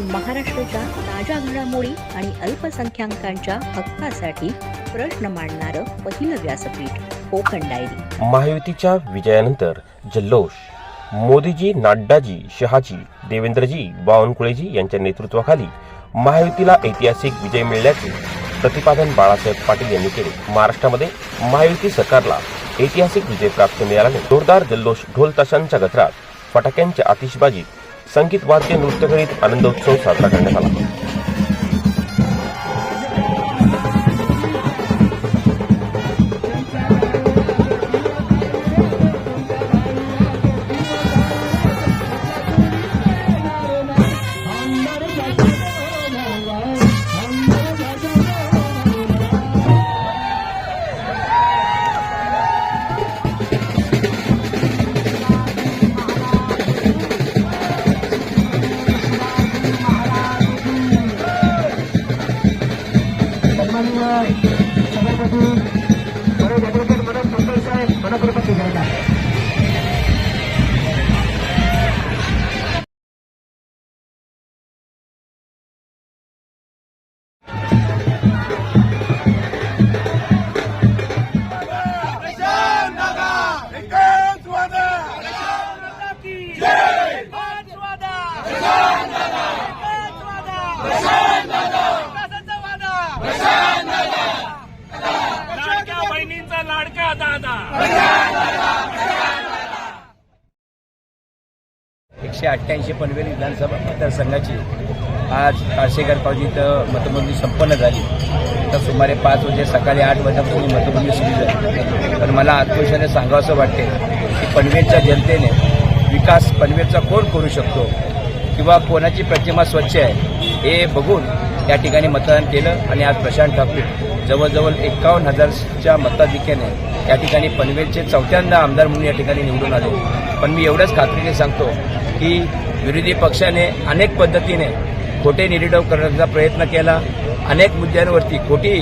आणि महाराष्ट्राच्या ताज्या घडामोडी आणि अल्पसंख्याकांच्या हक्कासाठी प्रश्न मांडणारं पहिलं व्यासपीठ कोकण डायरी. महायुतीच्या विजयानंतर जल्लोष. मोदीजी नाड्डाजी शहाजी देवेंद्रजी बावनकुळेजी यांच्या नेतृत्वाखाली महायुतीला ऐतिहासिक विजय मिळाल्याचे प्रतिपादन बाळासाहेब पाटील यांनी केले. महाराष्ट्रामध्ये महायुती सरकारला ऐतिहासिक विजय प्राप्त मिळाल्याने जोरदार जल्लोष ढोल ताशांच्या गजरात फटाक्यांच्या आतिषबाजीत संगीत वाद्य नृत्य करीत आनंदोत्सव साजरा करण्यात आला. एकशे अठ्ठ्याऐंशी पनवेल विधानसभा मतदारसंघाची आज काळशेगर पावजी इथं मतमोजणी संपन्न झाली. तर सुमारे पाच वाजे सकाळी आठ वाजेपासून मतमोजणी सुरू झाली. पण मला आत्मविश्वाने सांगावं वाटते की पनवेलच्या जनतेने विकास पनवेलचा कोण करू शकतो? किंवा कोणाची प्रतिमा स्वच्छ आहे? हे बघून या ठिकाणी मतदान केलं आणि आज प्रशांत ठाकूर जवळजवळ एकावन्न हजारच्या मताधिक्याने या ठिकाणी पनवेलचे चौथ्यांदा आमदार म्हणून या ठिकाणी निवडून आले. पण मी एवढंच खात्रीने सांगतो की विरोधी पक्षाने अनेक पद्धतीने खोटे निरीडव करण्याचा प्रयत्न केला. अनेक मुद्द्यांवरती खोटी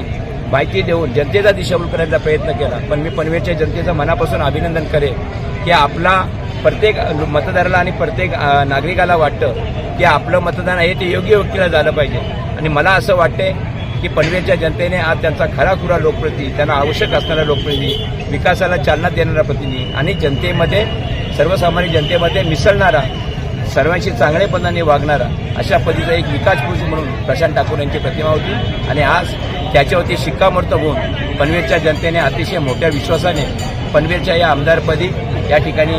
माहिती देऊन जनतेचा दिशाभूल करण्याचा प्रयत्न केला. पण मी पनवेलच्या जनतेचं मनापासून अभिनंदन करेन की आपला प्रत्येक मतदाराला आणि प्रत्येक नागरिकाला वाटतं की आपलं मतदान आहे ते योग्य व्यक्तीला झालं पाहिजे. आणि मला असं वाटतंय की पनवेलच्या जनतेने आज त्यांचा खराखुरा लोकप्रतिनिधी त्यांना आवश्यक असणारा लोकप्रतिनिधी विकासाला चालना देणारा प्रतिनिधी आणि जनतेमध्ये सर्वसामान्य जनतेमध्ये मिसळणारा सर्वांशी चांगल्यापणाने वागणारा अशा पद्धतीचा एक विकास पुरुष म्हणून प्रशांत ठाकूर यांची प्रतिमा होती. आणि आज त्याच्यावरती शिक्कामोर्तब होऊन पनवेलच्या जनतेने अतिशय मोठ्या विश्वासाने पनवेलच्या या आमदारपदी या ठिकाणी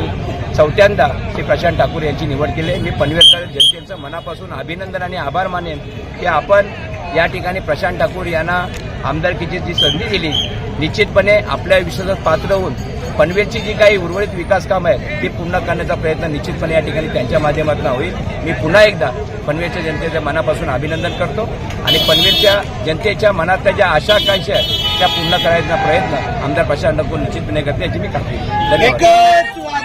चौथ्यांदा श्री प्रशांत ठाकूर यांची निवड केली. मी पनवेलकर जनतेचं मनापासून अभिनंदन आणि आभार मानेन की आपण या ठिकाणी प्रशांत ठाकूर यांना आमदारकीची जी संधी दिली निश्चितपणे आपल्या विश्वासात पात्र होऊन पनवेलची जी काही उर्वरित विकास कामं आहेत ती पूर्ण करण्याचा प्रयत्न निश्चितपणे या ठिकाणी त्यांच्या माध्यमातून होईल. मी पुन्हा एकदा पनवेलच्या जनतेच्या मनापासून अभिनंदन करतो आणि पनवेलच्या जनतेच्या मनातल्या ज्या आशा आकांक्षा आहेत त्या पूर्ण करायचा प्रयत्न आमदार प्रशांत ठाकूर निश्चितपणे करते याची मी खात्री धन्यवाद.